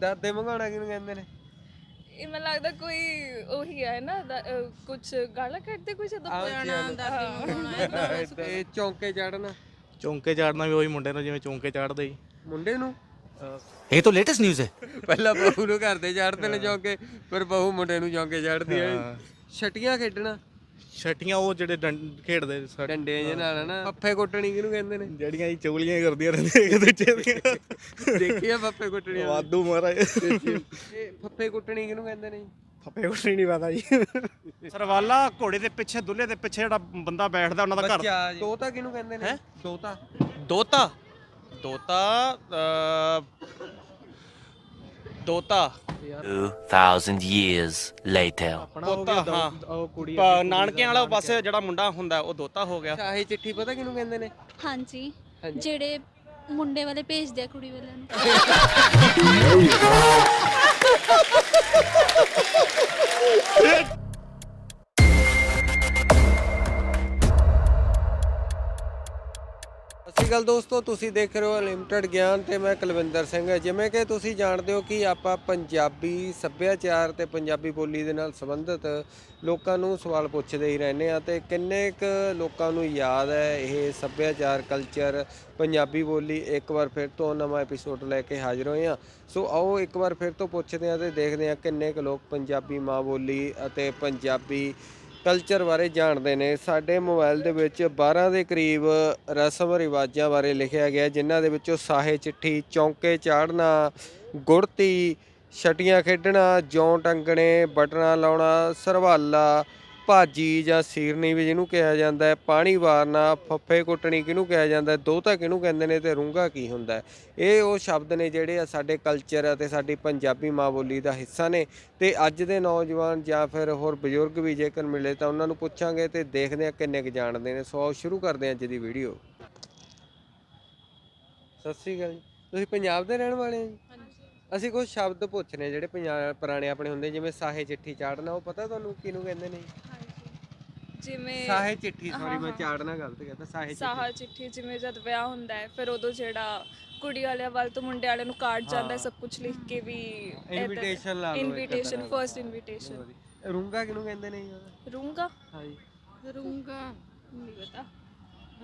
ਦਾਦੇ ਮੰਗਾਉਣਾ ਕਿਹਨੂੰ ਕਹਿੰਦੇ ਨੇ? ਇਹ ਮੈਨੂੰ ਲੱਗਦਾ ਕੋਈ ਉਹੀ ਹੈ ਨਾ ਕੁਝ ਗਾਲਾਂ ਕੱਢਦੇ ਕੋਈ ਚੌਂਕੇ ਚੜਨਾ। ਚੌਂਕੇ ਚੜਨਾ ਵੀ ਉਹੀ ਮੁੰਡੇ ਨੂੰ ਜਿਵੇਂ ਚੌਂਕੇ ਚੜਦੇ ਹੀ। ਮੁੰਡੇ ਨੂੰ? ਇਹ ਤਾਂ ਲੇਟੈਸਟ ਨਿਊਜ਼ ਹੈ। ਪਹਿਲਾਂ ਬਹੂ ਨੂੰ ਘਰ ਦੇ ਚੜਦੇ ਨੇ ਚੌਂਕੇ ਫਿਰ ਬਹੂ ਮੁੰਡੇ ਨੂੰ ਚੌਂਕੇ ਚੜਦੀ ਹੈ। ਛਟੀਆਂ ਖੇਡਣਾ। ਛਟੀਆਂ ਉਹ ਜਿਹੜੇ ਡੰ- ਖੇਡਦੇ ਸਾਡੇ ਡੰਡੇ ਜਿਹੇ ਨਾਲ ਨਾ ਪੱਫੇ ਕੁੱਟਣੀ ਕਿਹਨੂੰ ਕਹਿੰਦੇ ਨੇ? ਜਿਹੜੀਆਂ ਜੀ ਚੁਗਲੀਆਂ ਹੀ ਕਰਦੀਆਂ ਰਹਿੰਦੀਆਂ ਇੱਕ ਦੂਜੇ ਦੀਆਂ। ਦੇਖੀਏ ਪੱਫੇ ਕੁੱਟਣੀ ਵਾਧੂ ਮਹਾਰਾਜ। ਇਹ ਫੱਫੇ ਕੁੱਟਣੀ ਕਿਹਨੂੰ ਕਹਿੰਦੇ ਨੇ? ਜੀ? ਫੱਪੇ ਕੁਛ ਨਹੀਂ ਪਤਾ ਜੀ। ਸਰਵਾਲਾ ਘੋੜੇ ਦੇ ਪਿੱਛੇ ਦੁੱਲੇ ਦੇ ਪਿੱਛੇ ਜਿਹੜਾ ਬੰਦਾ ਬੈਠਦਾ ਉਹਨਾਂ ਦਾ ਘਰ। ਬੱਚਾ ਜੀ। ਤੋਤਾ ਕਿਹਨੂੰ ਕਹਿੰਦੇ ਨੇ? ਤੋਤਾ। ਦੋਤਾ। ਦੋਤਾ ਅ, ਦੋਤਾ। 2000 years later. ਪੋਤਾ ਹਾਂ। ਉਹ ਕੁੜੀ ਪ- ਨਾਨਕਿਆਂ ਵਾਲਾ ਪਾਸੇ ਜਿਹੜਾ ਮੁੰਡਾ ਹੁੰਦਾ ਉਹ ਦੋਤਾ ਹੋ ਗਿਆ। ਸ਼ਾਹੀ ਚਿੱਠੀ ਪਤਾ ਕਿਹਨੂੰ ਕਹਿੰਦੇ ਨੇ? ਹਾਂਜੀ। ਹਾਂਜੀ। ਜਿਹੜੇ ਮੁੰਡੇ ਵਾਲੇ ਭੇਜਦੇ ਆ ਕੁੜੀ ਵਾਲਿਆਂ ਨੂੰ। ਅਕਾਲ ਦੋਸਤੋ, ਤੁਸੀਂ ਦੇਖ ਰਹੇ ਹੋ ਲਿਮਟਿਡ ਗਿਆਨ ਤੇ ਮੈਂ ਕੁਲਵਿੰਦਰ ਸਿੰਘ ਜਿਵੇਂ ਕਿ ਤੁਸੀਂ ਜਾਣਦੇ ਹੋ ਕਿ ਆਪਾਂ ਪੰਜਾਬੀ ਸੱਭਿਆਚਾਰ ਤੇ ਪੰਜਾਬੀ ਬੋਲੀ ਦੇ ਨਾਲ ਸੰਬੰਧਿਤ ਲੋਕਾਂ ਨੂੰ ਸਵਾਲ ਪੁੱਛਦੇ ਹੀ ਰਹਿੰਦੇ ਆ ਤੇ ਕਿੰਨੇ ਕੁ ਲੋਕਾਂ ਨੂੰ ਯਾਦ ਹੈ ਇਹ ਸੱਭਿਆਚਾਰ ਕਲਚਰ ਪੰਜਾਬੀ ਬੋਲੀ? ਇੱਕ ਵਾਰ ਫਿਰ ਤੋਂ ਨਵਾਂ ਐਪੀਸੋਡ ਲੈ ਕੇ ਹਾਜ਼ਰ ਹੋਏ ਆ ਸੋ ਆਓ ਇੱਕ ਵਾਰ ਫਿਰ ਤੋਂ ਪੁੱਛਦੇ ਆ ਤੇ ਦੇਖਦੇ ਆ ਕਿੰਨੇ ਕੁ ਲੋਕ ਪੰਜਾਬੀ ਮਾਂ ਬੋਲੀ ਅਤੇ ਪੰਜਾਬੀ ਕਲਚਰ ਬਾਰੇ ਜਾਣਦੇ ਨੇ। ਸਾਡੇ ਮੋਬਾਈਲ ਦੇ ਵਿੱਚ 12 ਦੇ ਕਰੀਬ ਰਸਮ ਰਿਵਾਜਾਂ ਬਾਰੇ ਲਿਖਿਆ ਗਿਆ, ਜਿਨ੍ਹਾਂ ਦੇ ਵਿੱਚੋਂ ਸਾਹੇ ਚਿੱਠੀ, ਚੌਂਕੇ ਚਾੜਨਾ ਗੁੜਤੀ ਛਟੀਆਂ ਖੇਡਣਾ, ਜੌਂ ਟੰਗਣੇ, ਬਟਨਾ ਲਾਉਣਾ, ਸਰਵਾਲਾ ਭਾਜੀ ਜਾਂ ਸੀਰਨੀ ਵੀ ਜਿਹਨੂੰ ਕਿਹਾ ਜਾਂਦਾ ਹੈ ਪਾਣੀ ਵਾਰਨਾ ਫੱਫੇ ਕੁੱਟਣੀ ਕਿਹਨੂੰ ਕਿਹਾ ਜਾਂਦਾ ਹੈ ਦੋਤਾ ਕਿਹਨੂੰ ਕਹਿੰਦੇ ਨੇ ਤੇ ਰੁੰਗਾ ਕੀ ਹੁੰਦਾ ਹੈ? ਇਹ ਉਹ ਸ਼ਬਦ ਨੇ ਜਿਹੜੇ ਆ ਸਾਡੇ ਕਲਚਰ ਅਤੇ ਸਾਡੀ ਪੰਜਾਬੀ ਮਾਂ ਬੋਲੀ ਦਾ ਹਿੱਸਾ ਨੇ ਤੇ ਅੱਜ ਦੇ ਨੌਜਵਾਨ ਜਾਂ ਫਿਰ ਹੋਰ ਬਜ਼ੁਰਗ ਵੀ ਜੇਕਰ ਮਿਲੇ ਤਾਂ ਉਹਨਾਂ ਨੂੰ ਪੁੱਛਾਂਗੇ ਤੇ ਦੇਖਦੇ ਆ ਕਿੰਨੇ ਕੁ ਜਾਣਦੇ ਨੇ। ਸੋ ਸ਼ੁਰੂ ਕਰਦੇ ਹਾਂ ਅੱਜ ਦੀ ਵੀਡੀਓ ਸਤਿ ਸ੍ਰੀ ਅਕਾਲ ਜੀ। ਤੁਸੀਂ ਪੰਜਾਬ ਦੇ ਰਹਿਣ ਵਾਲੇ ਹੋ ਜੀ? ਅਸੀਂ ਕੁਝ ਸ਼ਬਦ ਪੁੱਛਨੇ ਜਿਹੜੇ ਪੰਜਾਬ ਪੁਰਾਣੇ ਆਪਣੇ ਹੁੰਦੇ ਜਿਵੇਂ ਸਾਹੇ ਚਿੱਠੀ ਚਾੜਨਾ ਉਹ ਪਤਾ ਤੁਹਾਨੂੰ ਕਿਹਨੂੰ ਕਹਿੰਦੇ ਨੇ ਜਿਵੇਂ ਸਾਹੇ ਚਿੱਠੀ ਸੌਰੀ ਹਾਂ, ਮੈਂ ਹਾਂ। ਚਾੜਨਾ ਗਲਤ ਕਹਿੰਦਾ ਸਾਹੇ ਸਾਹਾ ਚਿੱਠੀ ਚਿੱਠੀ ਜਿਵੇਂ ਜਦ ਵਿਆਹ ਹੁੰਦਾ ਹੈ ਫਿਰ ਉਦੋਂ ਜਿਹੜਾ ਕੁੜੀ ਵਾਲਿਆਂ ਵੱਲ ਤੋਂ ਮੁੰਡੇ ਵਾਲਿਆਂ ਨੂੰ ਕਾਰਡ ਜਾਂਦਾ ਹੈ। ਸਭ ਕੁਝ ਲਿਖ ਕੇ ਵੀ Invitation ਲਾ ਲਓ ਇਨਵੀਟੇਸ਼ਨ ਫਰਸਟ ਇਨਵੀਟੇਸ਼ਨ ਰੁੰਗਾ ਕਿਹਨੂੰ ਕਹਿੰਦੇ ਨੇ ਜੀ ਉਹਦਾ? ਰੂੰਗਾ? ਹਾਂਜੀ। ਰੂੰਗਾ ਨਹੀਂ ਪਤਾ।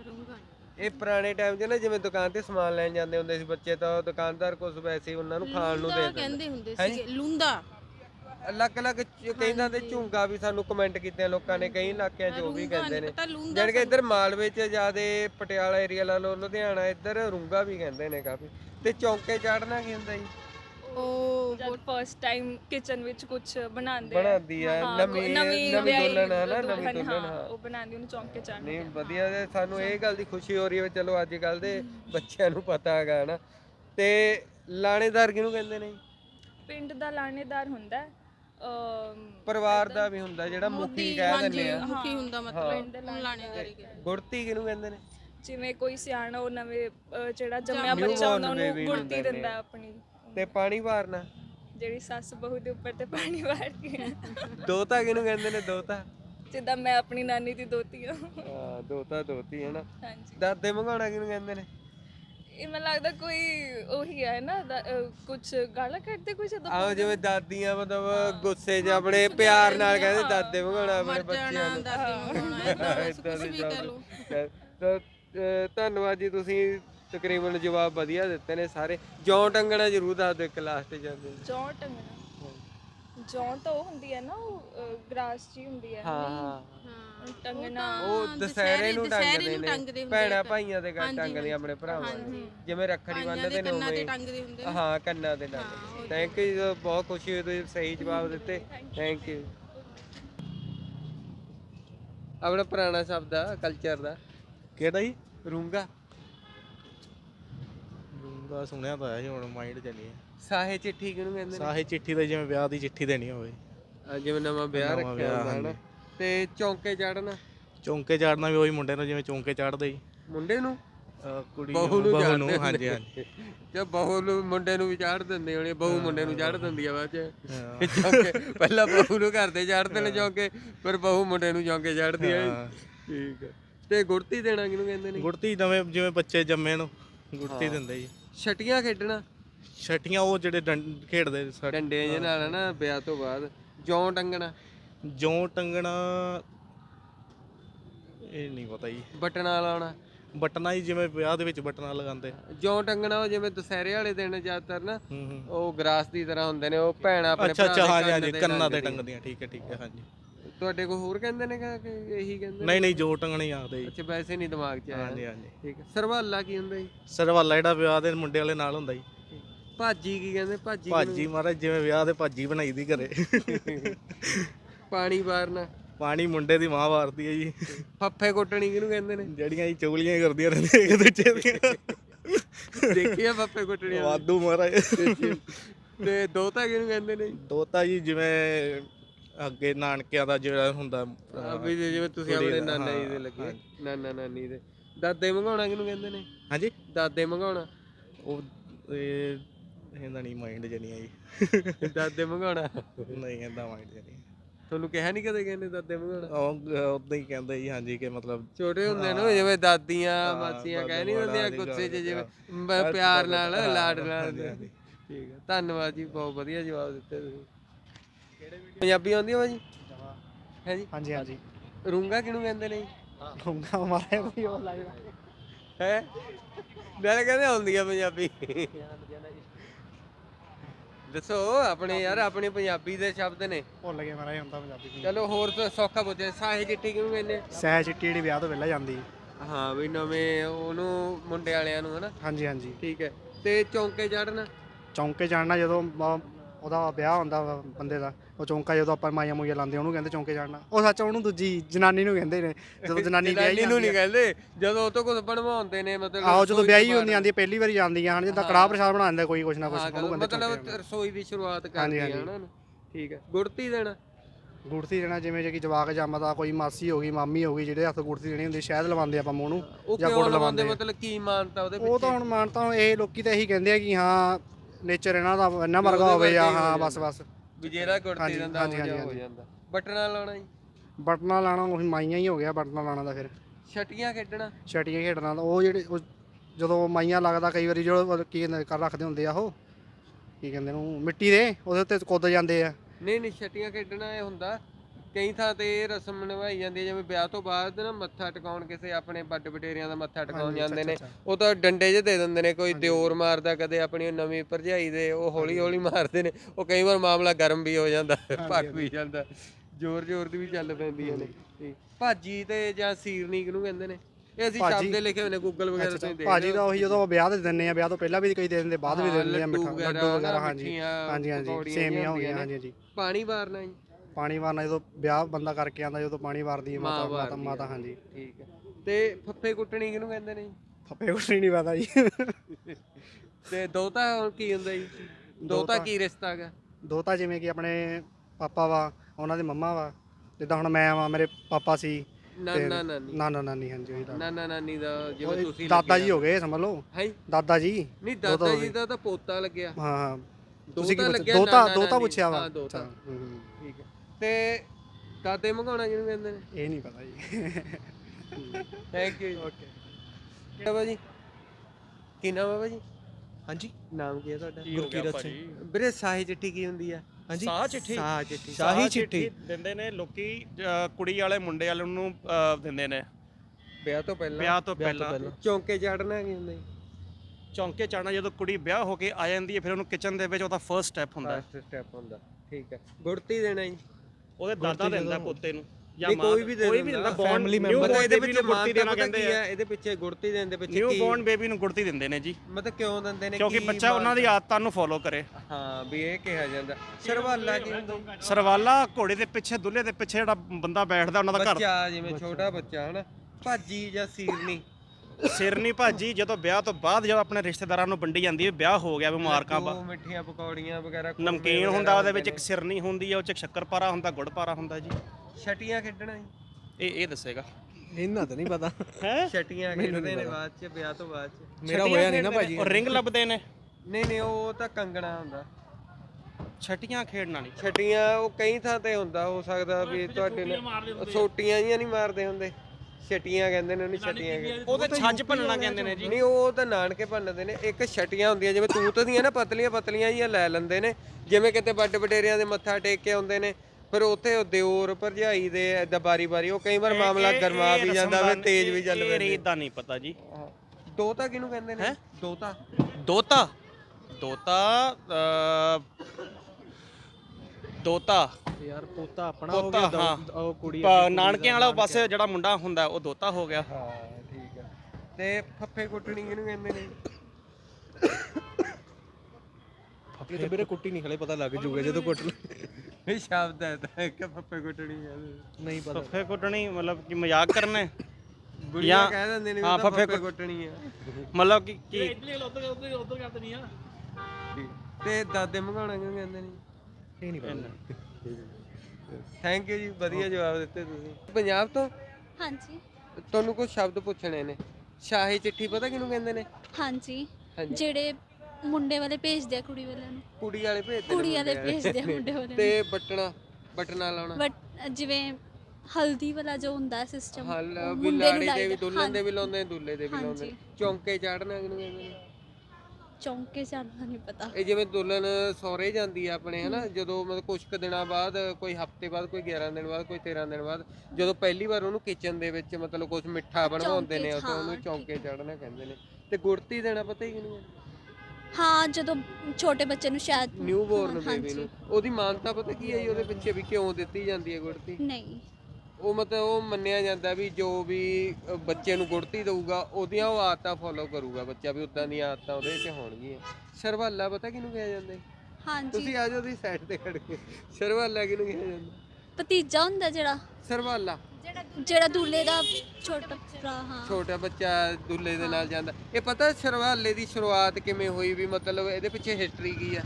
ਰੂੰਗਾ ਇਹ ਪੁਰਾਣੇ ਟਾਈਮ 'ਚ ਨਾ ਜਿਵੇਂ ਦੁਕਾਨ ਤੇ ਸਮਾਨ ਲੈਣ ਜਾਂਦੇ ਹੁੰਦੇ ਸੀ ਬੱਚੇ ਤਾਂ ਦੁਕਾਨਦਾਰ ਕੁਝ ਹੀ ਉਹਨਾਂ ਨੂੰ ਖਾਣ ਨੂੰ ਦੇ ਦਿੰਦਾ। ਕਹਿੰਦੇ ਹੁੰਦੇ? ਸੀਗੇ ਲੂੰਦਾ। ਅਲੱਗ-ਅਲੱਗ ਚ- ਕਹਿੰਦਾ ਤੇ ਝੁੰਗਾ ਵੀ ਸਾਨੂੰ ਕਮੈਂਟ ਕੀਤੇ ਆ ਲੋਕਾਂ ਨੇ ਕਈ ਇਲਾਕਿਆਂ 'ਚ ਉਹ ਵੀ ਰੂੰਗਾ ਕਹਿੰਦੇ ਨੀ। ਨੇ ਪਤਾ, ਲੂੰਗਾ ਜਾਣੀ ਕਿ ਇੱਧਰ ਮਾਲਵੇ 'ਚ ਜਿਆਦੇ ਪਟਿਆਲਾ ਏਰੀਆ ਲਾ ਲਓ ਲੁਧਿਆਣਾ ਇੱਧਰ ਰੁੰਗਾ ਵੀ ਕਹਿੰਦੇ ਨੇ ਕਾਫੀ। ਤੇ ਚੌਂਕੇ ਚਾੜਨਾ ਕੀ ਹੁੰਦਾ ਜੀ? ਉਹ ਜਦ ਫਰਸਟ ਟਾਈਮ ਕਿਚਨ ਵਿੱਚ ਕੁਝ ਬਣਾਉਂਦੇ ਬਣਾਉਂਦੀ ਆ ਹਾਂ, ਨਵੀਂ ਨਵੀਂ ਨਵੀਂ ਵਿਆਹੀ ਦੁਲਹਨ ਹੈ ਨਾ ਨਵੀਂ ਦੁਲਹਨ ਹਾਂ ਉਹ ਬਣਾਉਂਦੀ ਉਹਨੂੰ ਚੌਂਕੇ ਚਾੜਨਾ ਨਹੀਂ ਵਧੀਆ ਤੇ ਸਾਨੂੰ ਇਹ ਗੱਲ ਦੀ ਖੁਸ਼ੀ ਹੋ ਰਹੀ ਹੈ ਵੀ ਚਲੋ ਅੱਜ ਕੱਲ ਦੇ ਬੱਚਿਆਂ ਨੂੰ ਪਤਾ ਹੈਗਾ ਨਾ ਤੇ ਲਾਣੇਦਾਰ ਕਿਹਨੂੰ ਕਹਿੰਦੇ ਨੇ? ਪਿੰਡ ਦਾ ਲਾਣੇਦਾਰ ਹੁੰਦਾ ਹੈ। ਪਰਿਵਾਰ ਦਾ ਵੀ ਹੁੰਦਾ ਜਿਹੜਾ ਮੁਖੀ ਕਹਿ ਦਿੰਦੇ ਆ। ਮੁਖੀ ਹੁੰਦਾ ਮਤਲਬ ਦੇ ਲਾਣੇਦਾਰੀ ਗੁੜਤੀ ਕਿਹਨੂੰ ਕਹਿੰਦੇ ਨੇ? ਜਿਵੇਂ ਕੋਈ ਸਿਆਣਾ ਉਹ ਨਵੇਂ ਅਹ, ਜਿਹੜਾ ਜੰਮਿਆ ਬੱਚਾ ਹੁੰਦਾ ਉਹਨੂੰ ਨੂੰ ਗੁੜਤੀ ਦਿੰਦੇ। ਆਪਣੀ। ਤੇ ਪਾਣੀ ਵਾਰਨਾ? ਜਿਹੜੀ ਸੱਸ ਬਹੂ ਦੇ ਉੱਪਰ ਤੇ ਪਾਣੀ ਵਾਰਦੀ ਹੈ ਦੋਤਾ ਕਿਹਨੂੰ ਕਹਿੰਦੇ ਨੇ ਦੋਤਾ? ਜਿੱਦਾਂ ਮੈਂ ਆਪਣੀ ਨਾਨੀ ਦੀ ਦੋਤੀ ਹਾਂ ਹਾਂ ਦੋਤਾ ਦੋਤੀ ਹੈ ਨਾ ਹਾਂਜੀ। ਦਾਦੇ ਮੰਗਾਉਣਾ ਕਿਹਨੂੰ ਕਹਿੰਦੇ ਨੇ? ਇਹ ਮੈਨੂੰ ਲੱਗਦਾ ਕੋਈ ਉਹੀ ਹੈ ਨਾ ਕੁਝ ਗਾਲਾਂ ਕੱਢਦੇ ਕੁਝ ਆਹੋ ਜਿਵੇਂ ਦਾਦੀਆਂ ਮਤਲਬ ਗੁੱਸੇ 'ਚ ਆਪਣੇ ਪਿਆਰ ਨਾਲ ਕਹਿੰਦੇ ਦਾਦੇ ਮੰਗਾਉਣਾ ਆਪਣੇ ਬੱਚਿਆਂ ਨੂੰ। ਏਦਾਂ ਦੇ ਕਹਿ- ਤਾਂ ਅਹ, ਧੰਨਵਾਦ ਜੀ ਤੁਸੀਂ ਤਕਰੀਬਨ ਜਵਾਬ ਵਧੀਆ ਦਿੱਤੇ ਨੇ ਸਾਰੇ। ਜੌਂ ਟੰਗਣਾ ਜ਼ਰੂਰ ਦੱਸ ਦਿਓ ਕਲਾਸ ਤੇ ਜਾਂਦੇ ਨੇ। ਜੌਂ ਟੰਗਣਾ? ਜੌਂ ਤਾਂ ਉਹ ਹੁੰਦੀ ਹੈ ਨਾ ਉਹ ਗ੍ਰਾਸ ਜੀ ਹੁੰਦੀ ਹੈ। ਹਾਂ। ਹਾਂ। ਟੰਗਣਾ। ਉਹ ਦਸਹਿਰੇ ਨੂੰ ਦੁਸਹਿਰੇ ਟੰਗਦੇ ਨੂੰ ਨੇ। ਟੰਗਦੇ ਹੁੰਦੇ ਭੈਣਾਂ। ਭਾਈਆਂ ਦੇ ਘਰ ਟੰਗਦੇ। ਆਪਣੇ ਭਰਾਵਾਂ ਨੂੰ ਹਾਂਜੀ। ਜਿਵੇਂ ਰੱਖੜੀ ਪਾਈਆਂ ਬੰਨ੍ਹਦੇ ਦੇ ਨੇ ਕੰਨਾਂ ਤੇ ਉਵੇਂ ਟੰਗਦੇ ਹੁੰਦੇ ਨੇ। ਹਾਂ ਕੰਨਾਂ ਦੇ ਨਾਲ ਥੈਂਕ ਯੂ ਬਹੁਤ ਖੁਸ਼ੀ ਹੋਈ ਤੁਸੀਂ ਸਹੀ ਜਵਾਬ ਦਿੱਤੇ। ਥੈਂਕ ਯੂ ਆਪਣਾ ਪੁਰਾਣਾ ਸ਼ਬਦ ਆ ਕਲਚਰ ਦਾ। ਕਿਹੜਾ ਜੀ? ਰੂੰਗਾ। ਰੂੰਗਾ ਸੁਣਿਆ ਤਾਂ ਹੈ ਜੀ ਹੁਣ ਮਾਈਂਡ ਚ ਨਹੀਂ ਹੈ। ਸਾਹੇ ਚਿੱਠੀ ਕਿਹਨੂੰ ਕਹਿੰਦੇ ਨੇ? ਸਾਹੇ ਚਿੱਠੀ ਤੇ ਜਿਵੇਂ ਵਿਆਹ ਦੀ ਚਿੱਠੀ ਦੇਣੀ ਹੋਵੇ। ਜਿਵੇਂ ਨਵਾਂ ਵਿਆਹ ਰੱਖਿਆ ਹੁੰਦਾ ਹੈ ਨਾ। ਤੇ ਚੌਂਕੇ ਚੜਨਾ? ਚੌਂਕੇ ਚਾੜਨਾ ਵੀ ਉਹੀ ਮੁੰਡੇ ਨੂੰ ਜਿਵੇਂ ਚੌਂਕੇ ਚਾੜਦੇ ਜੀ ਮੁੰਡੇ ਨੂੰ? ਅਹ ਕੁੜੀ ਬਹੂ ਨੂੰ ਬਹੂ ਨੂੰ ਚਾੜਦੇ ਹਾਂਜੀ ਹਾਂਜੀ। ਤੇ ਬਹੂ ਨੂੰ ਮੁੰਡੇ ਨੂੰ ਵੀ ਚਾੜ ਦਿੰਦੇ ਹੋਣੇ ਬਹੂ ਮੁੰਡੇ ਨੂੰ ਚਾੜ ਦਿੰਦੀ ਆ ਬਾਅਦ ਚ। ਚੌਂਕੇ ਪਹਿਲਾਂ ਬਹੂ ਨੂੰ ਘਰ ਦੇ ਚਾੜਦੇ ਨੇ ਚੌਂਕੇ ਫਿਰ ਬਹੂ ਮੁੰਡੇ ਨੂੰ ਚੌਂਕੇ ਚਾੜਦੀ ਆ। ਹਾਂ। ਠੀਕ ਹੈ ਤੇ ਗੁੜਤੀ ਦੇਣਾ ਕਿਹਨੂੰ ਕਹਿੰਦੇ ਨੇ? ਗੁੜਤੀ ਨਵੇਂ ਜਿਵੇਂ ਬੱਚੇ ਜੰਮੇ ਨੂੰ ਗੁੜਤੀ ਦਿੰਦੇ ਜੀ। ਛਟੀਆਂ ਖੇਡਣਾ? ਛਟੀਆਂ ਉਹ ਜਿਹੜੇ ਡੰ- ਖੇਡਦੇ ਸਾਡੇ। ਡੰਡੇ ਜਿਹੇ ਨਾਲ ਨਾ ਵਿਆਹ ਤੋਂ ਬਾਅਦ ਜੌਂ ਟੰਗਣਾ। ਜੋਂ ਟੰਗਣਾ ਇਹ ਨਹੀਂ ਪਤਾ ਜੀ। ਬਟਨਾ ਲਾਉਣਾ। ਬਟਨਾ ਹੀ ਜਿਵੇਂ ਵਿਆਹ ਦੇ ਵਿੱਚ ਬਟਨਾ ਲਗਾਉਂਦੇ। ਜੌਂ ਟੰਗਣਾ ਉਹ ਜਿਵੇਂ ਦੁਸਹਿਰੇ ਵਾਲੇ ਦਿਨ ਜ਼ਿਆਦਾਤਰ ਨਾ ਹੂੰ ਹੂੰ। ਉਹ ਗਰਾਸ ਦੀ ਤਰ੍ਹਾਂ ਹੁੰਦੇ ਨੇ ਉਹ ਭੈਣਾਂ ਆਪਣੇ ਅੱਛਾ ਅੱਛਾ ਹਾਂਜੀ ਹਾਂਜੀ ਕੰਨਾਂ ਤੇ ਟੰਗਦੀਆਂ। ਠੀਕ ਹੈ ਠੀਕ ਹੈ ਹਾਂਜੀ। ਤੁਹਾਡੇ ਕੋਲ ਹੋਰ ਕਹਿੰਦੇ ਨੇ ਕਿ ਇਹੀ ਕਹਿੰਦੇ ਨੇ? ਨਹੀਂ ਨਹੀਂ ਜੋ ਟੰਗਣੇ ਆਉਂਦੇ ਜੀ। ਅੱਛਾ ਵੈਸੇ ਨਹੀਂ ਦਿਮਾਗ 'ਚ ਆਇਆ। ਹਾਂਜੀ ਹਾਂਜੀ ਠੀਕ ਹੈ। ਸਰਵਾਲਾ ਕੀ ਹੁੰਦਾ ਜੀ? ਸਰਵਾਲਾ ਜਿਹੜਾ ਵਿਆਹ ਦੇ ਮੁੰਡੇ ਵਾਲੇ ਨਾਲ ਹੁੰਦਾ ਜੀ। ਭਾਜੀ ਕੀ ਕਹਿੰਦੇ? ਭਾਜੀ ਭਾਜੀ ਮਹਾਰਾਜ ਜਿਵੇਂ ਵਿਆਹ ਦੇ ਭਾਜੀ ਬਣਾਈ ਦੀ ਘਰੇ? ਪਾਣੀ ਵਾਰਨਾ ਪਾਣੀ ਮੁੰਡੇ ਦੀ ਮਾਂ ਵਾਰਦੀ ਹੈ ਜੀ। ਫੱਫੇ ਕੁੱਟਣੀ ਕਿਹਨੂੰ ਕਹਿੰਦੇ ਨੇ? ਜਿਹੜੀਆਂ ਜੀ ਚੁਗਲੀਆਂ ਹੀ ਕਰਦੀਆਂ ਰਹਿੰਦੀਆਂ ਇੱਕ ਦੂਜੇ ਦੀਆਂ। ਦੇਖਿਆ ਫੱਫੇ ਕੁੱਟਣੀਆਂ ਵਾਧੂ ਮਹਾਰਾਜ। ਤੇ ਦੋਤਾ ਕਿਹਨੂੰ ਕਹਿੰਦੇ ਨੇ? ਦੋਤਾ ਜੀ ਜਿਵੇਂ ਅੱਗੇ ਨਾਨਕਿਆਂ ਦਾ ਜਿਹੜਾ ਹੁੰਦਾ ਵੀ ਜਿਵੇਂ ਤੁਸੀਂ ਆਪਣੇ ਨਾਨਾ ਜੀ ਦੇ ਲੱਗੇ। ਨਾਨਾ ਨਾਨੀ ਦੇ। ਦਾਦੇ ਮੰਗਾਉਣਾ ਕਿਹਨੂੰ ਕਹਿੰਦੇ ਨੇ? ਹਾਂਜੀ? ਦਾਦੇ ਮੰਗਾਉਣਾ। ਉਹ ਇਹ ਇਹਦਾ ਨਹੀਂ ਮਾਈਂਡ ਜਨੀਆ ਜੀ। ਦਾਦੇ ਮੰਗਾਉਣਾ। ਨਹੀਂ ਇਹਦਾ ਮਾਈਂਡ ਜਨੀ ਤੁਹਾਨੂੰ ਕਿਹਾ ਨਹੀਂ ਕਦੇ ਕਹਿੰਦੇ ਦਾਦੇ ਉਹ ਉਦਾਂ ਹੀ ਕਹਿੰਦੇ ਜੀ ਹਾਂਜੀ ਕਿ ਮਤਲਬ ਛੋਟੇ ਹੁੰਦੇ ਨੇ ਜਿਵੇਂ ਦਾਦੀਆਂ ਮਾਸੀਆਂ ਕਹਿ ਨਹੀਂ ਹੁੰਦੀਆਂ ਗੁੱਸੇ 'ਚ ਜਿਵੇਂ ਪਿਆਰ ਨਾਲ ਲਾਡ ਨਾਲ। ਠੀਕ ਹੈ ਧੰਨਵਾਦ ਜੀ ਬਹੁਤ ਵਧੀਆ ਜਵਾਬ ਦਿੱਤੇ ਤੁਸੀਂ। ਪੰਜਾਬੀ ਆਉਂਦੀ ਹੈ ਭਾਜੀ ਹੈ ਜੀ? ਹਾਂਜੀ ਹਾਂਜੀ। ਰੂੰਗਾ ਕਿਹਨੂੰ ਕਹਿੰਦੇ ਨੇ ਰੂੰਗਾ ਮਾਰੇ ਵੀ ਉਹ ਲੱਗਦਾ ਹੈ? ਨਾਲੇ ਕਹਿੰਦੇ ਆਉਂਦੀ ਆ ਪੰਜਾਬੀ ਦੱਸੋ ਆਪਣੇ ਯਾਰ ਆਪਣੇ ਪੰਜਾਬੀ ਦੇ ਸ਼ਬਦ ਨੇ। ਭੁੱਲ ਗਏ ਮਾਰੇ ਹੁੰਦਾ ਪੰਜਾਬੀ ਚਲੋ ਹੋਰ ਤਾਂ ਸੌਖਾ ਪੁੱਛੇ ਸਾਹੇ ਚਿੱਟੀ ਕਿਹਨੂੰ ਕਹਿੰਦੇ? ਸਹਿ ਚਿੱਟੀ ਜਿਹੜੀ ਵਿਆਹ ਤੋਂ ਪਹਿਲਾਂ ਜਾਂਦੀ। ਹਾਂ ਵੀ ਨਵੇਂ ਉਹਨੂੰ ਮੁੰਡੇ ਵਾਲਿਆਂ ਨੂੰ ਹਨਾ? ਹਾਂਜੀ ਹਾਂਜੀ। ਠੀਕ ਹੈ। ਤੇ ਚੌਂਕੇ ਚੜਨਾ ਚੌਂਕੇ ਜਾਣਾ ਜਦੋਂ ਉਹਦਾ ਵਿਆਹ ਹੁੰਦਾ ਵਾ ਬੰਦੇ ਦਾ। ਉਹ ਚੌਂਕਾ ਜਦੋਂ ਆਪਾਂ ਮਾਈਆਂ ਮੂਈਆਂ ਲਾਉਂਦੇ ਉਹਨੂੰ ਕਹਿੰਦੇ ਚੌਂਕੇ ਜਾਣਾ ਉਹ ਸੱਚ ਉਹਨੂੰ ਦੂਜੀ ਜਨਾਨੀ ਨੂੰ ਕਹਿੰਦੇ ਨੇ ਜਦੋਂ ਜਨਾਨੀ ਵਿਆਹੀ ਨੂੰ ਨਹੀਂ ਕਹਿੰਦੇ ਜਦੋਂ ਉਹ ਤੋਂ ਕੁਝ ਬਣਵਾਉਂਦੇ ਨੇ ਮਤਲਬ ਆਹੋ ਜਦੋਂ ਵਿਆਹੀ ਹੁੰਦੀ ਆਂਦੀ ਪਹਿਲੀ ਵਾਰੀ ਜਾਂਦੀਆਂ ਹਨ ਜਿੱਦਾਂ ਕੜਾਹ ਪ੍ਰਸ਼ਾਦ ਬਣਾ ਦਿੰਦਾ ਕੋਈ ਕੁਛ ਨਾ ਕੁਛ ਉਹਨੂੰ ਕਹਿੰਦੇ ਮਤਲਬ ਰਸੋਈ ਦੀ ਸ਼ੁਰੂਆਤ ਕਰਦੀ ਆ ਠੀਕ ਹੈ ਗੁੜਤੀ ਦੇਣਾ। ਗੁੜਤੀ ਦੇਣਾ ਜਿਵੇਂ ਜੇ ਕਿ ਜਵਾਕ ਜੰਮਦਾ ਕੋਈ ਮਾਸੀ ਹੋ ਗਈ ਮਾਮੀ ਹੋ ਗਈ ਜਿਹੜੇ ਹੱਥ ਗੁੜਤੀ ਦੇਣੀ ਹੁੰਦੀ ਸ਼ਾਇਦ ਲਵਾਉਂਦੇ ਆਪਾਂ ਮੂੰਹ ਨੂੰ ਜਾਂ ਗੁੜ ਲਵਾਉਂਦੇ? ਮਤਲਬ ਕੀ ਮਾਨਤਾ ਉਹਦੇ ਉਹ ਤਾਂ ਹੁਣ ਮਾਨ ਤਾਂ ਇਹ ਲੋਕੀ ਤਾਂ ਇਹੀ ਕਹਿੰਦੇ ਆ ਕਿ ਹਾਂ ਨੇਚਰ ਇਹਨਾਂ ਦਾ ਇਹਨਾਂ ਵਰਗਾ ਹੋਵੇ ਹਾਂ ਹੋ ਬਸ ਬਸ। ਹਾਂਜੀ, ਹਾਂਜੀ, ਹਾਂਜੀ, ਜਾਂਦਾ। ਬਟਨਾ ਲਾਉਣਾ ਜੀ? ਬਟਨਾ ਲਾਣਾ ਉਹੀ ਮਾਈਆਂ ਹੀ ਹੋ ਗਿਆ ਬਟਨਾ ਲਾਣਾ ਦਾ ਫਿਰ। ਛਟੀਆਂ ਖੇਡਣਾ? ਛਟੀਆਂ ਖੇਡਣਾ ਤਾਂ ਉਹ ਜਿਹੜੇ ਉਹ ਜਦੋਂ ਮਾਈਆਂ ਲੱਗਦਾ ਕਈ ਵਾਰੀ ਜੋ ਕੀ ਕਹਿੰਦੇ ਕਰ ਰੱਖਦੇ ਹੁੰਦੇ ਆ ਉਹ। ਕੀ ਕਹਿੰਦੇ ਨੂੰ ਮਿੱਟੀ ਦੇ ਉਹਦੇ ਉੱਤੇ ਕੁੱਦ ਜਾਂਦੇ ਆ। ਨਹੀਂ ਨਹੀਂ ਛਟੀਆਂ ਖੇਡਣਾ ਇਹ ਹੁੰਦਾ। ਕਈ ਥਾਂ ਤੇ ਇਹ ਰਸਮ ਨਿਭਾਈ ਜਾਂਦੀ ਹੈ ਜਿਵੇਂ ਵਿਆਹ ਤੋਂ ਬਾਅਦ ਨਾ ਮੱਥਾ ਟਿਕਾਉਣ ਕਿਸੇ ਆਪਣੇ ਵੱਡ ਵਡੇਰਿਆਂ ਦਾ ਮੱਥਾ ਟਿਕਾਉਣ ਜਾਂਦੇ ਨੇ। ਉਹ ਤਾਂ ਡੰਡੇ ਜਿਹੇ ਦੇ ਦਿੰਦੇ ਨੇ ਕੋਈ ਦਿਓਰ ਮਾਰਦਾ ਕਦੇ ਆਪਣੀ ਨਵੀਂ ਭਰਜਾਈ ਦੇ ਉਹ ਹੌਲੀ ਹੌਲੀ ਮਾਰਦੇ ਨੇ ਉਹ ਕਈ ਵਾਰ ਮਾਮਲਾ ਗਰਮ ਵੀ ਹੋ ਜਾਂਦਾ ਪੱਕ ਵੀ ਜਾਂਦਾ ਜ਼ੋਰ ਜ਼ੋਰ ਦੀ ਵੀ ਚੱਲ ਪੈਂਦੀਆਂ ਨੇ। ਭਾਜੀ ਤੇ ਜਾਂ ਸੀਰਨੀ ਕਿਹਨੂੰ ਕਹਿੰਦੇ ਨੇ ਇਹ ਅਸੀਂ ਸ਼ਬਦ ਲਿਖੇ ਹੋਏ ਨੇ ਗੂਗਲ ਵਗੈਰਾ ਤੋਂ ਦੇਖ ਭਾਜੀ। ਦਾ ਉਹੀ ਜਦੋਂ ਵਿਆਹ ਤੇ ਦਿੰਨੇ ਆ ਵਿਆਹ ਤੋਂ ਪਹਿਲਾਂ ਵੀ ਕਈ ਦੇ ਦਿੰਦੇ ਬਾਅਦ ਵੀ ਦੇ ਦਿੰਦੇ ਆ ਮਿੱਠਾ ਲੱਡੂ ਵਗੈਰਾ ਨਾ, ਹਾਂਜੀ ਹਾਂਜੀ ਹਾਂਜੀ ਸੇਮੀਆਂ ਹੋ ਗਈਆਂ ਨੇ। ਹਾਂਜੀ ਹਾਂਜੀ ਪਾਣੀ ਵਾਰਨਾ ਜੀ ਪਾਣੀ ਵਾਰਨਾ ਜਦੋਂ ਵਿਆਹ ਬੰਦਾ ਕਰਕੇ ਆਂਦਾ ਜਦੋਂ ਪਾਣੀ ਵਾਰਦੀ ਹੈ ਮਾਤਾ ਮਾਤਾ ਆ। ਹਾਂਜੀ। ਠੀਕ ਹੈ। ਤੇ ਫੱਫੇ ਕੁੱਟਣੀ ਕਿਹਨੂੰ ਕਹਿੰਦੇ ਨੇ? ਫੱਪੇ ਕੁਛ ਨਹੀਂ ਪਤਾ ਜੀ। ਤੇ ਦੋਤਾ ਕੀ ਹੁੰਦਾ ਜੀ? ਦੋਤਾ ਕੀ ਰਿਸ਼ਤਾ ਹੈਗਾ? ਦੋਤਾ ਜਿਵੇਂ ਕਿ ਆਪਣੇ ਪਾਪਾ ਵਾ ਉਹਨਾਂ ਦੇ ਮੰਮਾ ਵਾ। ਜਿੱਦਾਂ ਹੁਣ ਮੈਂ ਵਾ ਮੇਰੇ ਪਾਪਾ ਸੀ। ਨਾਨਾ ਨਾਨੀ। ਨਾਨਾ ਨਾਨੀ ਹਾਂਜੀ ਉਹੀ ਦਾ ਨਾਨਾ ਨਾਨੀ ਦਾ ਜਿਵੇਂ ਤੁਸੀਂ ਦਾਦਾ ਜੀ ਹੋ ਗਏ ਸਮਝ ਲਓ। ਹੈ? ਦਾਦਾ ਜੀ? ਨਹੀਂ ਦਾਦਾ ਜੀ। ਦਾ ਤਾਂ ਪੋਤਾ ਲੱਗਿਆ। ਹਾਂ ਹਾਂ। ਦੋਤਾ ਤੁਸੀਂ ਕੀ ਦੋਤਾ ਦੋਤਾ। ਪੁੱਛਿਆ ਵਾ। ਹਾਂ, ਦੋਤਾ। ਤੇ ਦਾਦੇ ਮੰਗਾਉਣਾ ਕਿਹਨੂੰ ਕਹਿੰਦੇ ਨੇ? ਇਹ ਨਹੀਂ ਪਤਾ ਜੀ। ਥੈਂਕ ਯੂ ਓਕੇ ਕਿਹੜਾ ਬਾਜੀ ਕੀ ਨਾਮ ਹੈ ਬਾਜੀ ਹਾਂਜੀ। ਨਾਮ ਕੀ ਹੈ ਤੁਹਾਡਾ ਗੁਰਕੀਰਤ ਸਿੰਘ। ਵੀਰੇ ਸਾਹੇ ਚਿੱਠੀ ਕੀ ਹੁੰਦੀ ਆ? ਹਾਂਜੀ। ਸਾਹ ਚਿੱਠੀ? ਸਾਹ ਚਿੱਠੀ। ਸ਼ਾਹੀ ਚਿੱਠੀ। ਦਿੰਦੇ ਨੇ ਲੋਕੀ ਕੁੜੀ ਵਾਲੇ ਮੁੰਡੇ ਵਾਲੇ ਨੂੰ ਦਿੰਦੇ ਨੇ। ਵਿਆਹ ਤੋਂ ਪਹਿਲਾਂ? ਵਿਆਹ ਤੋਂ ਪਹਿਲਾਂ। ਚੌਂਕੇ ਚੜਨਾ ਕੀ ਹੁੰਦਾ ਜੀ? ਚੌਂਕੇ ਚਾਣਾ ਜਦੋਂ ਕੁੜੀ ਵਿਆਹ ਹੋ ਕੇ ਆ ਜਾਂਦੀ ਹੈ ਫਿਰ ਉਹਨੂੰ ਕਿਚਨ ਦੇ ਵਿੱਚ ਉਹਦਾ ਫਰਸਟ ਸਟੈਪ ਹੁੰਦਾ। ਹੈ ਫਸਟ ਸਟੈਪ ਹੁੰਦਾ। ਠੀਕ ਹੈ ਗੁੜਤੀ ਦੇਣਾ ਜੀ। ਉਹਦੇ ਦਾਦਾ ਦਿੰਦਾ ਪੋਤੇ ਨੂੰ ਜਾਂ ਮਾਂ ਕੋਈ ਵੀ ਦੇ। ਕੋਈ ਵੀ ਦਿੰਦਾ, member। ਮਤਲਬ ਇਹਦੇ ਵਿੱਚ ਗੁੜਤੀ ਦੇਣਾ ਕਹਿੰਦੇ ਆ। ਇਹਦੇ ਪਿੱਛੇ ਗੁੜਤੀ ਦੇਣ ਦੇ ਪਿੱਛੇ ਨਿਊ ਬੋਰਨ ਬੇਬੀ ਨੂੰ ਗੁੜਤੀ ਦਿੰਦੇ ਨੇ ਜੀ। ਮਤਲਬ ਕਿਉਂ ਦਿੰਦੇ ਨੇ ਕਿਉਂਕਿ ਬੱਚਾ ਉਹਨਾਂ ਦੀ ਆਦਤਾਂ ਨੂੰ ਫੋਲੋ ਕਰੇ। ਹਾਂ ਵੀ ਇਹ ਕਿਹਾ ਜਾਂਦਾ। ਸਰਵਾਲਾ ਕੀ ਹੁੰਦਾ ਸਰਵਾਲਾ ਘੋੜੇ ਦੇ ਪਿੱਛੇ ਦੁੱਲੇ ਦੇ ਪਿੱਛੇ ਜਿਹੜਾ ਬੰਦਾ ਬੈਠਦਾ ਉਹਨਾਂ ਦਾ ਘਰ। ਬੱਚਾ ਜਿਵੇਂ ਛੋਟਾ ਬੱਚਾ ਹਨਾ? ਭਾਜੀ ਜਾਂ ਸੀਰਨੀ। ਸਿਰਨੀ ਭਾਜੀ ਜਦੋਂ ਵਿਆਹ ਤੋਂ ਬਾਅਦ ਜਦੋਂ ਆਪਣੇ ਰਿਸ਼ਤੇਦਾਰਾਂ ਨੂੰ ਵੰਡੀ ਜਾਂਦੀ ਹੈ ਵਿਆਹ ਹੋ ਗਿਆ ਬਿਮਾਰਕਾਂ ਬਾ ਮਿੱਠੀਆਂ ਪਕੌੜੀਆਂ ਵਗੈਰਾ ਨਮਕੀਨ ਵਗੈਰਾ ਹੁੰਦਾ ਉਹਦੇ ਹੁੰਦੇ ਵਿੱਚ ਇੱਕ ਸਿਰਨੀ ਹੁੰਦੀ ਹੈ ਉਹ ਚ ਇੱਕ ਸ਼ੱਕਰਪਾਰਾ ਹੁੰਦਾ ਗੁੜ ਪਾਰਾ ਹੁੰਦਾ ਜੀ। ਨੇ। ਛਟੀਆਂ ਖੇਡਣਾ ਜੀ। ਇਹ ਇਹ ਦੱਸੇਗਾ। ਇਹਨਾਂ ਤਾਂ ਨਹੀਂ ਪਤਾ। ਹੈ? ਛਟੀਆਂ ਖੇਡਦੇ ਨੇ ਬਾਅਦ ਚ ਵਿਆਹ ਤੋਂ ਬਾਅਦ ਚ। ਮੇਰਾ ਹੋਇਆ ਨਹੀਂ ਨਾ ਭਾਜੀ। ਉਹ ਰਿੰਗ ਲੱਭਦੇ ਨੇ? ਨਹੀਂ ਨਹੀਂ ਉਹ ਤਾਂ ਕੰਗਣਾ ਹੁੰਦਾ। ਛਟੀਆਂ ਖੇਡਣਾ ਨਹੀਂ। ਛਟੀਆਂ ਉਹ ਕਈ ਥਾਂ ਤੇ ਹੁੰਦਾ ਹੋ ਸਕਦਾ ਵੀ ਤੁਹਾਡੇ ਨਾਲ ਸੋਟੀਆਂ ਜੀਆਂ ਨਹੀਂ ਮਾਰਦੇ ਹੁੰਦੇ। ਛਟੀਆਂ ਕਹਿੰਦੇ ਨੇ ਉਹਨੂੰ ਛਟੀਆਂ ਕਹਿੰਦੇ ਉਹ ਤੇ ਛੱਜ ਭੰਨਣਾ ਕਹਿੰਦੇ ਨੇ ਜੀ। ਨਹੀਂ ਉਹ ਤਾਂ ਨਾਨਕੇ ਭੰਨਦੇ ਨੇ। ਇੱਕ ਛਟੀਆਂ ਹੁੰਦੀਆਂ ਜਿਵੇਂ ਤੂਤ ਦੀਆਂ ਨਾ ਪਤਲੀਆਂ ਪਤਲੀਆਂ ਜਿਹੀਆਂ ਲੈ ਲੈਂਦੇ ਨੇ। ਜਿਵੇਂ ਕਿਤੇ ਵੱਡ ਵਡੇਰਿਆਂ ਦੇ ਮੱਥਾ ਟੇਕ ਕੇ ਆਉਂਦੇ ਨੇ ਫਿਰ ਉੱਥੇ ਉਹ ਦਿਓਰ ਭਰਜਾਈ ਦੇ ਏਦਾਂ ਬਾਰੀ ਬਾਰੀ ਉਹ ਕਈ ਵਾਰ ਮਾਮਲਾ ਗਰਮਾ ਵੀ ਜਾਂਦਾ ਵੇ ਤੇਜ਼ ਵੀ ਚੱਲ ਪੈਂਦੇ। ਰੀਤ ਨਹੀਂ ਪਤਾ ਜੀ। ਦੋਤਾ ਕਿਹਨੂੰ ਕਹਿੰਦੇ ਨੇ? ਦੋਤਾ। ਦੋਤਾ। ਦੋਤਾ ਅ, ਦੋਤਾ। ਯਾਰ ਪੋਤਾ ਆਪਣਾ ਪੋਤਾ ਹਾਂ। ਉਹ ਕੁੜੀ ਪ- ਨਾਨਕਿਆਂ ਵਾਲਾ ਪਾਸੇ ਜਿਹੜਾ ਮੁੰਡਾ ਹੁੰਦਾ ਉਹ ਦੋਤਾ ਹੋ ਗਿਆ। ਹਾਂ ਠੀਕ ਆ ਤੇ ਫੱਫੇ ਕੁੱਟਣੀ ਕਿਹਨੂੰ ਕਹਿੰਦੇ ਨੇ? ਇਹ ਤਾਂ ਵੀਰੇ ਕੁੱਟੀ ਨਹੀਂ ਖਲੇ ਪਤਾ ਲੱਗ ਜੂਗਾ ਜਦੋਂ ਕੁੱਟ ਇਹ ਸ਼ਬਦ ਹੈ ਤਾਂ ਕਿ ਫੱਫੇ ਕੁੱਟਣੀ ਕਹਿੰਦੇ ਨਹੀਂ ਪਤਾ। ਫੱਫੇ ਕੁੱਟਣੀ ਮਤਲਬ ਕਿ ਮਜ਼ਾਕ ਕਰਨਾ ਹੈ? ਗੁੜੀਆਂ ਜਾਂ- ਕਹਿ ਦਿੰਦੇ ਨੇ ਵੀ ਹਾਂ, ਤਾਂ ਫੱਫੇ ਫੱਫੇ ਕੁੱਟਣੀ ਆ ਮਤਲਬ ਕਿ ਕੀ ਤੇ ਦਾਦੇ ਮੰਗਾਉਣਾ ਕਿਉਂ ਕਹਿੰਦੇ ਨੇ? ਇਹ ਨਹੀਂ ਪਤਾ। ਥੈਂਕ ਯੂ ਜੀ ਵਧੀਆ ਜਵਾਬ ਦਿੱਤੇ ਤੁਸੀਂ। ਪੰਜਾਬ ਤੋਂ? ਹਾਂਜੀ। ਤੁਹਾਨੂੰ ਕੁਝ ਸ਼ਬਦ ਪੁੱਛਣੇ ਨੇ। ਸ਼ਾਹੀ ਚਿੱਠੀ ਪਤਾ ਕਿਹਨੂੰ ਕਹਿੰਦੇ ਨੇ? ਹਾਂਜੀ। ਜਿਹੜੇ ਮੁੰਡੇ ਵਾਲੇ ਭੇਜਦੇ ਆ ਕੁੜੀ ਵਾਲਿਆਂ ਨੂੰ। ਕੁੜੀ ਵਾਲੇ ਭੇਜਦੇ ਕੁੜੀ ਵਾਲੇ ਵਾਲੇ। ਭੇਜਦੇ ਆ ਮੁੰਡੇ ਵਾਲਿਆਂ ਤੇ ਬਟਣਾ ਬਟਨਾ ਲਾਉਣਾ। ਬਟ ਜਿਵੇਂ ਹਲਦੀ ਵਾਲਾ ਜੋ ਹੁੰਦਾ ਸਿਸਟਮ ਹਲ ਵੀ ਲਾੜੀ ਦੇ ਵੀ ਦੁਲਹਨ ਦੇ ਵੀ ਲਾਉਂਦੇ ਨੇ ਦੁੱਲੇ ਦੇ ਵੀ ਲਾਉਂਦੇ। ਚੌਂਕੇ ਚਾੜਨਾ ਕਿਹਨੂੰ ਕਹਿੰਦੇ ਨੇ? ਚੌਂਕੇ ਚੜਨਾ ਨਹੀਂ ਪਤਾ। ਇਹ ਜਿਵੇਂ ਦੁਲਹਨ ਸਹੁਰੇ ਜਾਂਦੀ ਆ ਆਪਣੇ ਹਨਾ? ਜਦੋਂ ਮਤਲਬ ਕੁਝ ਕੁ ਦਿਨਾਂ ਬਾਅਦ ਕੋਈ ਹਫ਼ਤੇ ਬਾਅਦ ਕੋਈ 11 ਦਿਨ ਬਾਅਦ ਕੋਈ 13 ਦਿਨ ਬਾਅਦ ਜਦੋਂ ਪਹਿਲੀ ਵਾਰ ਉਹਨੂੰ ਕਿਚਨ ਦੇ ਵਿੱਚ ਮਤਲਬ ਕੁਝ ਮਿੱਠਾ ਬਣਵਾਉਂਦੇ ਨੇ ਉਹ ਤਾਂ ਉਹਨੂੰ। ਚੌਂਕੇ ਚੜਨਾ ਕਹਿੰਦੇ ਨੇ। ਤੇ ਗੁੜਤੀ ਦੇਣਾ ਪਤਾ ਹੀ ਕਿਹਨੂੰ ਹਾਂ ਜਦੋਂ ਛੋਟੇ ਬੱਚੇ ਨੂੰ ਸ਼ਾਇਦ ਨਿਊ ਬੋਰਨ ਬੇਬੀ। ਨੂੰ। ਉਹਦੀ ਮਾਨਤਾ ਪਤਾ ਕੀ ਹੈ ਜੀ ਉਹਦੇ ਪਿੱਛੇ ਵੀ ਕਿਉਂ ਦਿੱਤੀ ਜਾਂਦੀ ਹੈ ਗੁੜਤੀ? ਨਹੀਂ। ਉਹ ਮਤਲਬ ਉਹ ਮੰਨਿਆ ਜਾਂਦਾ ਵੀ ਜੋ ਵੀ ਅ, ਬੱਚੇ ਨੂੰ ਗੁੜਤੀ ਦਊਗਾ ਉਹਦੀਆਂ ਉਹ ਆਦਤਾਂ ਫੋਲੋ ਕਰੂਗਾ ਬੱਚਾ ਵੀ ਉਦਾਂ ਦੀਆਂ ਆਦਤਾਂ ਉਹਦੇ 'ਚ ਹੋਣਗੀਆਂ। ਸਰਵਾਲਾ ਪਤਾ ਕਿਹਨੂੰ ਕਿਹਾ ਜਾਂਦਾ? ਹੈ? ਹਾਂਜੀ। ਤੁਸੀਂ ਆ ਜਾਓ ਦੀ ਸਾਈਡ ਤੇ ਖੜ ਕੇ। ਸਰਵਾਲਾ ਕਿਹਨੂੰ ਕਿਹਾ ਜਾਂਦਾ? ਭਤੀਜਾ ਹੁੰਦਾ ਜਿਹੜਾ। ਸਰਵਾਲਾ। ਜਿਹੜਾ ਦੂਲੇ ਦਾ ਛੋਟਾ ਭਰਾ ਹਾਂ। ਛੋਟਾ ਬੱਚਾ ਦੁੱਲੇ ਦੇ ਨਾਲ ਜਾਂਦਾ। ਇਹ ਪਤਾ ਸਰਵਾਲੇ ਦੀ ਸ਼ੁਰੂਆਤ ਕਿਵੇਂ ਹੋਈ ਵੀ ਮਤਲਬ ਇਹਦੇ ਪਿੱਛੇ ਹਿਸਟਰੀ ਕੀ ਆ?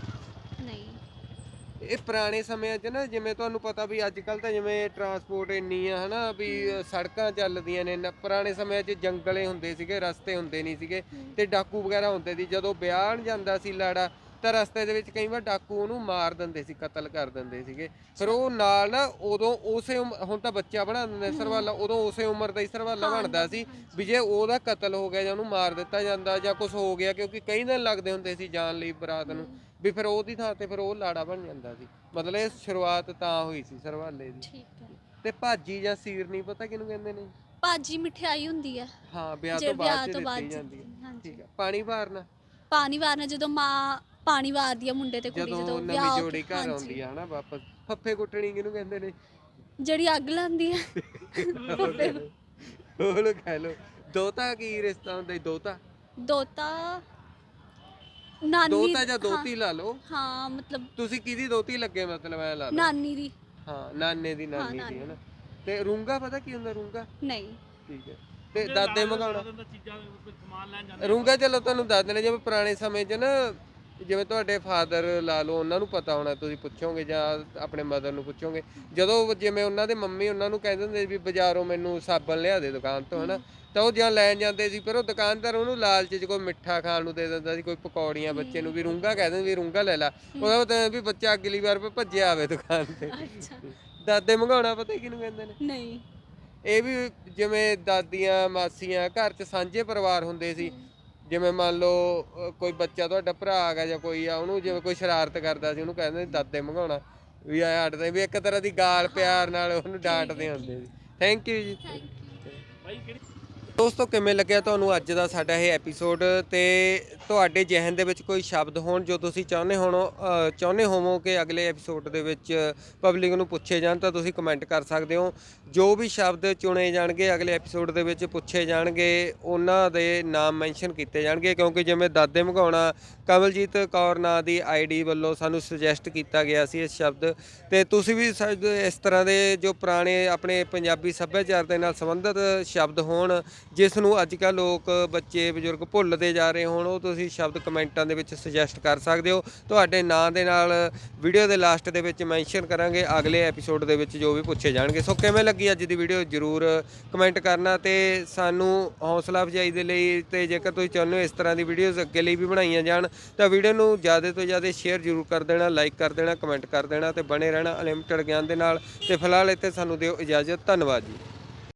ਇਹ ਪੁਰਾਣੇ ਸਮਿਆਂ 'ਚ ਨਾ ਜਿਵੇਂ ਤੁਹਾਨੂੰ ਪਤਾ ਵੀ ਅੱਜ ਕੱਲ ਤਾਂ ਜਿਵੇਂ ਟਰਾਂਸਪੋਰਟ ਇੰਨੀ ਆ ਹਨਾ ਵੀ ਸੜਕਾਂ ਚੱਲਦੀਆਂ ਨੇ ਨਾ ਪੁਰਾਣੇ ਸਮਿਆਂ 'ਚ ਜੰਗਲੇ ਹੁੰਦੇ ਸੀਗੇ ਰਸਤੇ ਹੁੰਦੇ ਨਹੀਂ ਸੀਗੇ ਤੇ ਡਾਕੂ ਵਗੈਰਾ ਹੁੰਦੇ ਸੀ। ਜਦੋਂ ਵਿਆਹਣ ਜਾਂਦਾ ਸੀ ਲਾੜਾ ਤਾਂ ਰਸਤੇ ਦੇ ਵਿੱਚ ਕਈ ਵਾਰ ਡਾਕੂ ਉਹਨੂੰ ਮਾਰ ਦਿੰਦੇ ਸੀ ਕਤਲ ਕਰ ਦਿੰਦੇ ਸੀਗੇ। ਫਿਰ ਉਹ ਨਾਲ ਨਾ ਉਦੋਂ ਉਸੇ ਉਮ- ਹੁਣ ਤਾਂ ਬੱਚਾ ਬਣਾ ਦਿੰਦੇ ਸਰਵਾਲਾ ਉਦੋਂ ਉਸੇ ਉਮਰ ਦਾ ਹੀ ਸਰਵਾਲਾ ਬਣਦਾ ਸੀ ਵੀ ਜੇ ਉਹਦਾ ਕਤਲ ਹੋ ਗਿਆ ਜਾਂ ਉਹਨੂੰ ਮਾਰ ਦਿੱਤਾ ਜਾਂਦਾ ਜਾਂ ਕੁਝ ਹੋ ਗਿਆ ਕਿਉਂਕਿ ਕਈ ਦਿਨ ਲੱਗਦੇ ਹੁੰਦੇ ਸੀ ਜਾਣ ਲਈ ਬਰਾਤ ਨੂੰ। ਵੀ ਫਿਰ ਉਹਦੀ ਥਾਂ ਤੇ ਫਿਰ ਉਹ ਲਾੜਾ ਬਣ ਜਾਂਦਾ ਸੀ। ਮਤਲਬ ਇਹ ਸ਼ੁਰੂਆਤ ਤਾਂ ਹੋਈ ਸੀ ਸਰਵਾਲੇ ਦੀ। ਠੀਕ ਹੈ। ਤੇ ਭਾਜੀ ਜਾਂ ਸੀਰਨੀ ਪਤਾ ਕਿਹਨੂੰ ਕਹਿੰਦੇ ਨੇ? ਭਾਜੀ ਮਠਿਆਈ ਹੁੰਦੀ ਹੈ। ਹਾਂ ਵਿਆਹ ਤੋਂ ਬਾਅਦ ਦਿੱਤੀ ਜਾਂਦੀ ਹੈ। ਠੀਕ ਹੈ। ਪਾਣੀ ਵਾਰਨਾ? ਪਾਣੀ ਵਾਰਨਾ ਜਦੋਂ ਮਾਂ ਪਾਣੀ ਵਾਰਦੀ ਆ ਮੁੰਡੇ ਤੇ ਕੁੜੀ ਜਦੋਂ ਵਿਆਹ ਜੋੜੀ ਘਰ। ਆਉਂਦੀ ਆ ਹਨਾ ਵਾਪਸ। ਫੱਫੇ ਕੁੱਟਣੀ ਕਿਹਨੂੰ ਕਹਿੰਦੇ ਨੇ? ਜਿਹੜੀ ਅੱਗ ਲਾਉਂਦੀ ਹੈ ਉਹਨੂੰ ਕਹਿ ਲੋ ਦੋਤਾ ਕੀ ਰਿਸ਼ਤਾ ਹੁੰਦਾ ਦੋਤਾ? ਦੋਤਾ ਨਾਨੀ ਦੋਤਾ ਜਾਂ ਹਾਂ, ਦੋਤੀ ਲਾ ਲਓ। ਹਾਂ ਮਤਲਬ ਤੁਸੀਂ ਕਿਹਦੀ ਦੋਤੀ ਲੱਗੇ ਮਤਲਬ ਐ ਲਾ ਲਓ। ਨਾਨੀ ਦੀ। ਹਾਂ ਨਾਨੇ ਦੀ ਨਾਨੀ ਦੀ ਨਾਨੀ। ਹਨਾ। ਤੇ ਰੂੰਗਾ ਪਤਾ ਕੀ ਹੁੰਦਾ ਰੂੰਗਾ? ਨਹੀਂ। ਠੀਕ ਹੈ। ਤੇ ਦਾਦੇ ਮਗਾਉਣਾ? ਰੂੰਗਾ ਚਲੋ ਤੁਹਾਨੂੰ ਦੱਸ ਦੇਣਾ ਜਿਵੇਂ ਪੁਰਾਣੇ ਸਮੇਂ 'ਚ ਨਾ ਜਿਵੇਂ ਤੁਹਾਡੇ ਫਾਦਰ ਲਾ ਲਓ ਉਹਨਾਂ ਨੂੰ ਪਤਾ ਹੋਣਾ ਤੁਸੀਂ ਪੁੱਛੋਗੇ ਜਾਂ ਆਪਣੇ ਮਦਰ ਨੂੰ ਪੁੱਛੋਗੇ। ਜਦੋਂ ਜਿਵੇਂ ਉਹਨਾਂ ਦੇ ਮੰਮੀ ਉਹਨਾਂ ਨੂੰ ਕਹਿੰਦੇ ਹੁੰਦੇ ਵੀ ਬਾਜ਼ਾਰੋਂ ਮੈਨੂੰ ਸਾਬਣ ਲਿਆ ਦੇ ਦੁਕਾਨ ਤੋਂ ਹਨਾ। ਤਾਂ ਉਹ ਜਾਂ ਲੈਣ ਜਾਂਦੇ ਸੀ ਫਿਰ ਉਹ ਦੁਕਾਨਦਾਰ ਉਹਨੂੰ ਲਾਲਚ 'ਚ ਕੋਈ ਮਿੱਠਾ ਖਾਣ ਨੂੰ ਦੇ ਦਿੰਦਾ ਸੀ ਕੋਈ ਪਕੌੜੀਆਂ ਬੱਚੇ ਨੂੰ ਵੀ ਰੂੰਗਾ ਕਹਿ ਦਿੰਦੇ ਵੀ ਰੂੰਗਾ ਲੈ ਲੈ। ਉਹਦਾ ਮਤਲਬ ਵੀ ਬੱਚਾ ਅਗਲੀ ਵਾਰ ਭੱਜਿਆ ਆਵੇ ਦੁਕਾਨ ਤੇ। ਅੱਛਾ। ਦਾਦੇ ਮੰਗਾਉਣਾ ਪਤਾ ਕਿਹਨੂੰ ਕਹਿੰਦੇ ਨੇ? ਨਹੀਂ। ਇਹ ਵੀ ਜਿਵੇਂ ਦਾਦੀਆਂ ਮਾਸੀਆਂ ਘਰ 'ਚ ਸਾਂਝੇ ਪਰਿਵਾਰ ਹੁੰਦੇ ਸੀ। ਜਿਵੇਂ ਮੰਨ ਲਓ ਅ, ਕੋਈ ਬੱਚਾ ਤੁਹਾਡਾ ਭਰਾ ਆ ਗਿਆ ਜਾਂ ਕੋਈ ਆ ਉਹਨੂੰ ਜਿਵੇਂ ਕੋਈ ਸ਼ਰਾਰਤ ਕਰਦਾ ਸੀ ਉਹਨੂੰ ਕਹਿੰਦੇ ਸੀ ਦਾਦੇ ਮੰਗਾਉਣਾ। ਵੀ ਆ ਹਟਦੇ ਵੀ ਇੱਕ ਤਰ੍ਹਾਂ ਦੀ ਗਾਲ ਪਿਆਰ ਨਾਲ ਉਹਨੂੰ ਡਾਂਟਦੇ ਹੁੰਦੇ ਸੀ। ਥੈਂਕ ਯੂ ਜੀ। ਦੋਸਤੋ, ਕਿਵੇਂ ਲੱਗਿਆ ਤੁਹਾਨੂੰ ਅੱਜ ਦਾ ਸਾਡਾ ਇਹ ਐਪੀਸੋਡ ਤੇ ਤੁਹਾਡੇ ਜ਼ਿਹਨ ਦੇ ਵਿੱਚ ਕੋਈ ਸ਼ਬਦ ਹੋਣ ਜੋ ਤੁਸੀਂ ਚਾਹੁੰਦੇ ਹੋਣੋ ਚਾਹੁੰਦੇ ਹੋਵੋ ਕਿ ਅਗਲੇ ਐਪੀਸੋਡ ਦੇ ਵਿੱਚ ਪਬਲਿਕ ਨੂੰ ਪੁੱਛੇ ਜਾਣ, ਤਾਂ ਤੁਸੀਂ ਕਮੈਂਟ ਕਰ ਸਕਦੇ ਹੋ। ਜੋ ਵੀ ਸ਼ਬਦ ਚੁਣੇ ਜਾਣਗੇ, ਅਗਲੇ ਐਪੀਸੋਡ ਦੇ ਵਿੱਚ ਪੁੱਛੇ ਜਾਣਗੇ, ਉਹਨਾਂ ਦੇ ਨਾਮ ਮੈਂਸ਼ਨ ਕੀਤੇ ਜਾਣਗੇ, ਕਿਉਂਕਿ ਜਿਵੇਂ ਦਾਦੇ ਮਗਾਉਣਾ, ਕਮਲਜੀਤ ਕੌਰ ਨਾਂ ਦੀ ਆਈਡੀ ਵੱਲੋਂ ਸਾਨੂੰ ਸੁਜੈਸਟ ਕੀਤਾ ਗਿਆ ਸੀ ਇਹ ਸ਼ਬਦ। ਤੇ ਤੁਸੀਂ ਵੀ ਸ਼ਾਇਦ ਇਸ ਤਰ੍ਹਾਂ ਦੇ ਜੋ ਪੁਰਾਣੇ ਆਪਣੇ ਪੰਜਾਬੀ ਸੱਭਿਆਚਾਰ ਦੇ ਨਾਲ ਸੰਬੰਧਿਤ ਸ਼ਬਦ ਹੋਣ ਜਿਸ ਨੂੰ ਅੱਜ ਕੱਲ੍ਹ ਲੋਕ ਬੱਚੇ, ਬਜ਼ੁਰਗ ਭੁੱਲਦੇ ਜਾ ਰਹੇ ਹੋਣ, ਉਹ ਤੁਸੀਂ ਸ਼ਬਦ ਕਮੈਂਟਾਂ ਦੇ ਵਿੱਚ ਸੁਜੈਸਟ ਕਰ ਸਕਦੇ ਹੋ। ਤੁਹਾਡੇ ਨਾਂ ਦੇ ਨਾਲ ਵੀਡੀਓ ਦੇ ਲਾਸਟ ਦੇ ਵਿੱਚ ਮੈਂਸ਼ਨ ਕਰਾਂਗੇ, ਅਗਲੇ ਐਪੀਸੋਡ ਦੇ ਵਿੱਚ ਜੋ ਵੀ ਪੁੱਛੇ ਜਾਣਗੇ। ਸੋ ਕਿਵੇਂ ਲੱਗੀ ਅੱਜ ਦੀ ਵੀਡੀਓ ਜਰੂਰ ਕਮੈਂਟ ਕਰਨਾ ਤੇ ਸਾਨੂੰ ਹੌਸਲਾ ਅਫਜ਼ਾਈ ਦੇ ਲਈ ਤੇ ਜੇਕਰ ਤੁਸੀਂ ਚਾਹੁੰਦੇ ਹੋ ਇਸ ਤਰ੍ਹਾਂ ਦੀ ਵੀਡੀਓਜ਼ ਅੱਗੇ ਲਈ ਵੀ ਬਣਾਈਆਂ ਜਾਣ, ਤਾਂ ਵੀਡੀਓ ਨੂੰ ਜ਼ਿਆਦਾ ਤੋਂ ਜ਼ਿਆਦਾ ਸ਼ੇਅਰ ਜਰੂਰ ਕਰ ਦੇਣਾ ਲਾਈਕ ਕਰ ਦੇਣਾ ਕਮੈਂਟ ਕਰ ਦੇਣਾ ਤੇ ਬਣੇ ਰਹਿਣਾ ਅਨਲਿਮਟਿਡ ਗਿਆਨ ਦੇ ਨਾਲ। ਤੇ ਫਿਲਹਾਲ ਇੱਥੇ ਸਾਨੂੰ ਦਿਓ ਇਜਾਜ਼ਤ, ਧੰਨਵਾਦ ਜੀ।